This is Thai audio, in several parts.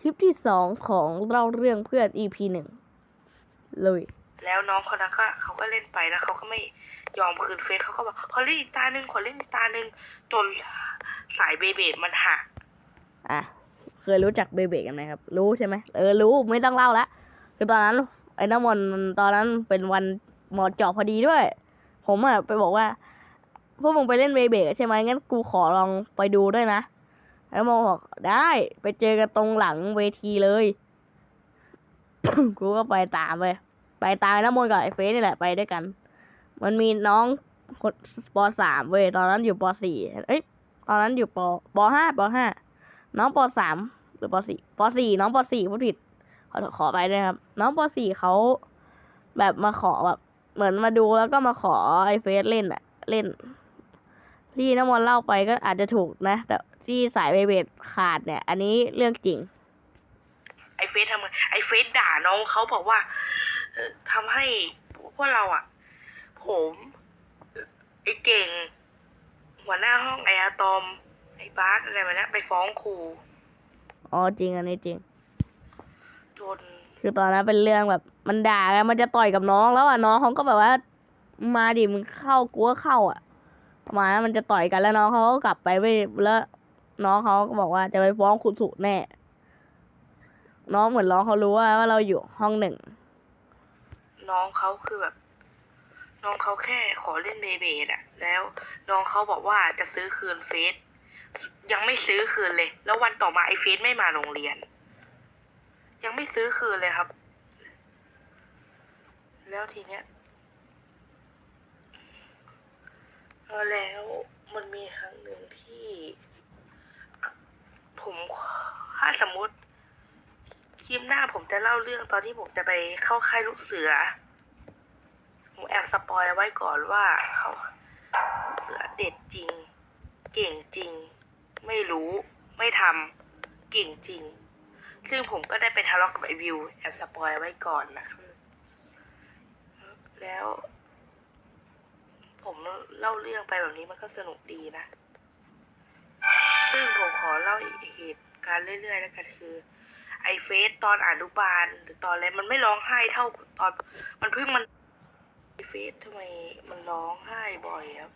คลิปที่สองของเราเรื่องเพื่อน EP หนึ่งเลยแล้วน้องคนนั้นก็เขาก็เล่นไปแล้วเขาก็ไม่ยอมคืนเฟซเขาก็บอกขอเล่นอีกตาหนึ่งขอเล่นอีกตาหนึ่งจนสายเบเบดมันหักอะเคยรู้จักเบเบกันไหมครับ รู้ใช่ไหมเออรู้ไม่ต้องเล่าละคือตอนนั้นไอ้น้ำมนต์มันตอนนั้นเป็นวันหมอเจาะพอดีด้วย ผมอะไปบอกว่าพวกมึงไปเล่นเบเบใช่ไหมงั้นกูขอลองไปดูด้วยนะ แล้วมองบอกได้ไปเจอกันตรงหลังเวทีเลย กูก็ไปตามไปไปตามน้ำมนต์กับไอ้เฟสนี่แหละไปด้วยกัน มันมีน้องคนปสามเว้ยตอนนั้นอยู่ปสี่เอ้ยตอนนั้นอยู่ปปห้าปห้าน้องปสามหรือปสี่ปสี่น้องปสี่ผู้ผิดขอขอไปด้วยครับ น้องปสี่เขาแบบมาขอแบบเหมือนมาดูแล้วก็มาขอไอ้เฟสเล่นอะเล่น ที่น้ำมนต์เล่าไปก็อาจจะถูกนะ แต่ ที่สายเบเบดขาดเนี่ย อันนี้เรื่องจริง ไอ้เฟซทำไงไอ้เฟซด่าน้องเขาบอกว่าเอ่อทำให้พวกเราอะ ผมไอ้เก่ง หัวหน้าห้องไอ้อะตอม ไอ้บาสอะไรแบบนี้ไปฟ้องครูอ๋อจริงอันนี้จริง จน คือตอนนั้นเป็นเรื่องแบบมันด่ากันมันจะต่อยกับน้องแล้วอะน้องเขาก็แบบว่า มาดิมึงเข้ากูก็เข้าอะประมาณนั้นมันจะต่อยกันแล้วน้องเขาก็กลับไปไปแล้ว น้องเขาก็บอกว่าจะไปฟ้องคุณสุแน่ น้องเหมือนน้องเขารู้ว่าว่าเราอยู่ห้องหนึ่ง น้องเขาคือแบบ น้องเขาแค่ขอเล่นเบเบดอะแล้วน้องเขาบอกว่าจะซื้อคืนเฟซยังไม่ซื้อคืนเลย แล้ววันต่อมาไอ้เฟซไม่มาโรงเรียน ยังไม่ซื้อคืนเลยครับ แล้วทีเนี้ยแล้วมันมีครั้งหนึ่งที่ ผมถ้าสมมติคลิปหน้าผมจะเล่าเรื่องตอนที่ผมจะไปเข้าค่ายลูกเสือ ผมแอบสปอยไว้ก่อนว่าเขาเสือเด็ดจริง เก่งจริง ไม่รู้ไม่ทำเก่งจริง ซึ่งผมก็ได้ไปทะเลาะกับไอวิวแอบสปอยไว้ก่อนนะครับแล้ว ผมเล่าเรื่องไปแบบนี้มันก็สนุกดีนะ ขอเล่าอีกเหตุการณ์เรื่อยๆแล้วกันคือ ไอเฟสตอนอนุบาลหรือตอนอะไรมันไม่ร้องไห้เท่าตอนมันเพิ่งมันไอเฟสทำไมมันร้องไห้บ่อยครับ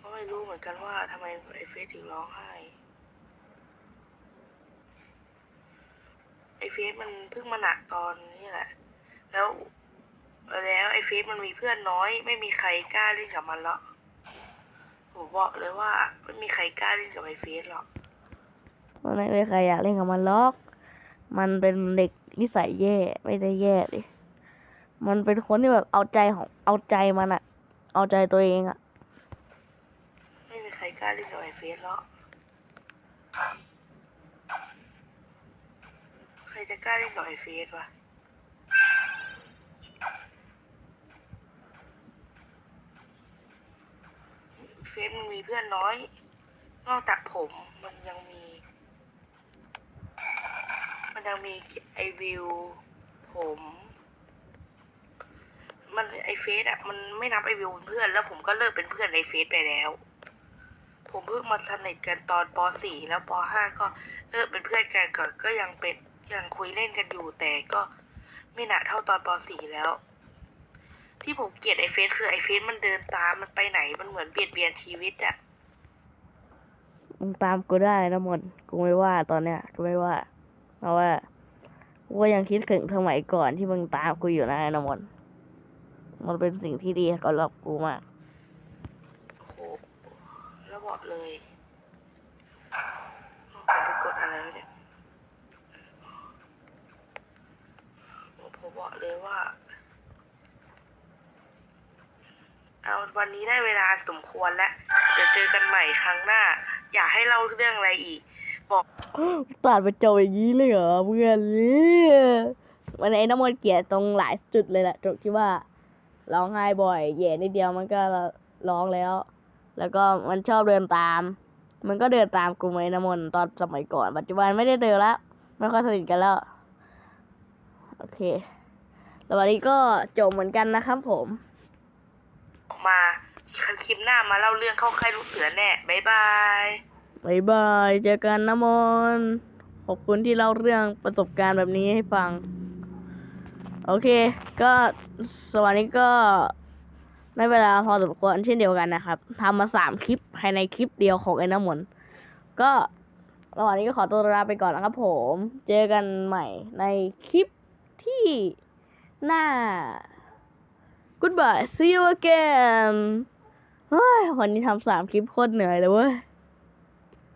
ก็ไม่รู้เหมือนกันว่าทำไมไอเฟสถึงร้องไห้ไอเฟสมันเพิ่งมาหนักตอนนี้แหละ แล้วแล้วไอเฟสมันมีเพื่อนน้อย ไม่มีใครกล้าเล่นกับมันหรอก ผมบอกเลยว่าไม่มีใครกล้าเล่นกับไอเฟสหรอกมันไม่มีใครอยากเล่นกับมันหรอก มันเป็นเด็กนิสัยแย่ไม่ได้แย่เลยมันเป็นคนที่แบบเอาใจของเอาใจมันอะเอาใจตัวเองอะไม่มีใครกล้าเล่นกับไอเฟสหรอกใครจะกล้าเล่นกับไอเฟสวะ เฟซมันมีเพื่อนน้อย นอกจากผมมันยังมี มันยังมีไอวิว ผม มันไอเฟซอะมันไม่นับไอวิวเป็นเพื่อน แล้วผมก็เลิกเป็นเพื่อนไอเฟซไปแล้ว ผมเพิ่งมาสนิทกันตอนป .4 แล้วป .5 ก็เลิกเป็นเพื่อนกันก่อนก็ยังเป็นยังคุยเล่นกันอยู่แต่ก็ไม่หนักเท่าตอนป .4 แล้ว ที่ผมเกลียดไอเฟซคือไอเฟซมันเดินตามมันไปไหนมันเหมือนเบียดเบียนชีวิตอะมึงตามกูได้นะมนกูไม่ว่าตอนเนี้ยกูไม่ว่า เพราะว่ากูก็ยังคิดถึงสมัยก่อนที่มึงตามกูอยู่นะไอ้นมนมันเป็นสิ่งที่ดีสำหรับกูมากโอ้โหแล้วบอกเลยผมไปกดอะไรวะเนี่ยผมบอกเลยว่า เอาวันนี้ได้เวลาสมควรแล้ว เดี๋ยวเจอกันใหม่ครั้งหน้า อยากให้เล่าเรื่องอะไรอีก บอกตัดไปจบอย่างนี้เลยเหรอเพื่อนเนี่ยวันไอ้น้ำมันเกลียดตรงหลายจุดเลยแหละตรงที่ว่าร้องไห้บ่อยแย่นิดเดียวมันก็ร้องแล้ว แล้วก็มันชอบเดินตาม มันก็เดินตามกูไหมน้ำมนตอนสมัยก่อน ปัจจุบันไม่ได้เจอแล้วไม่ค่อยสนิทกันแล้ว โอเคแล้ววันนี้ก็จบเหมือนกันนะครับผม มาคลิปหน้ามาเล่าเรื่องเข้าค่ายลูกเสือแน่บ๊ายบายบายบายเจอกันนะมนต์ขอบคุณที่เล่าเรื่องประสบการณ์แบบนี้ให้ฟัง โอเค ก็สวัสดีก็ได้เวลาพอสมควรเช่นเดียวกันนะครับทำมาสามคลิปภายในคลิปเดียวของไอ้น้ำมนต์ก็ระหว่างนี้ก็ขอตัวลาไปก่อนนะครับผม เจอกันใหม่ในคลิปที่หน้า goodbye see you again เฮ้ยวันนี้ทำสามคลิปโคตรเหนื่อยเลยเว้ย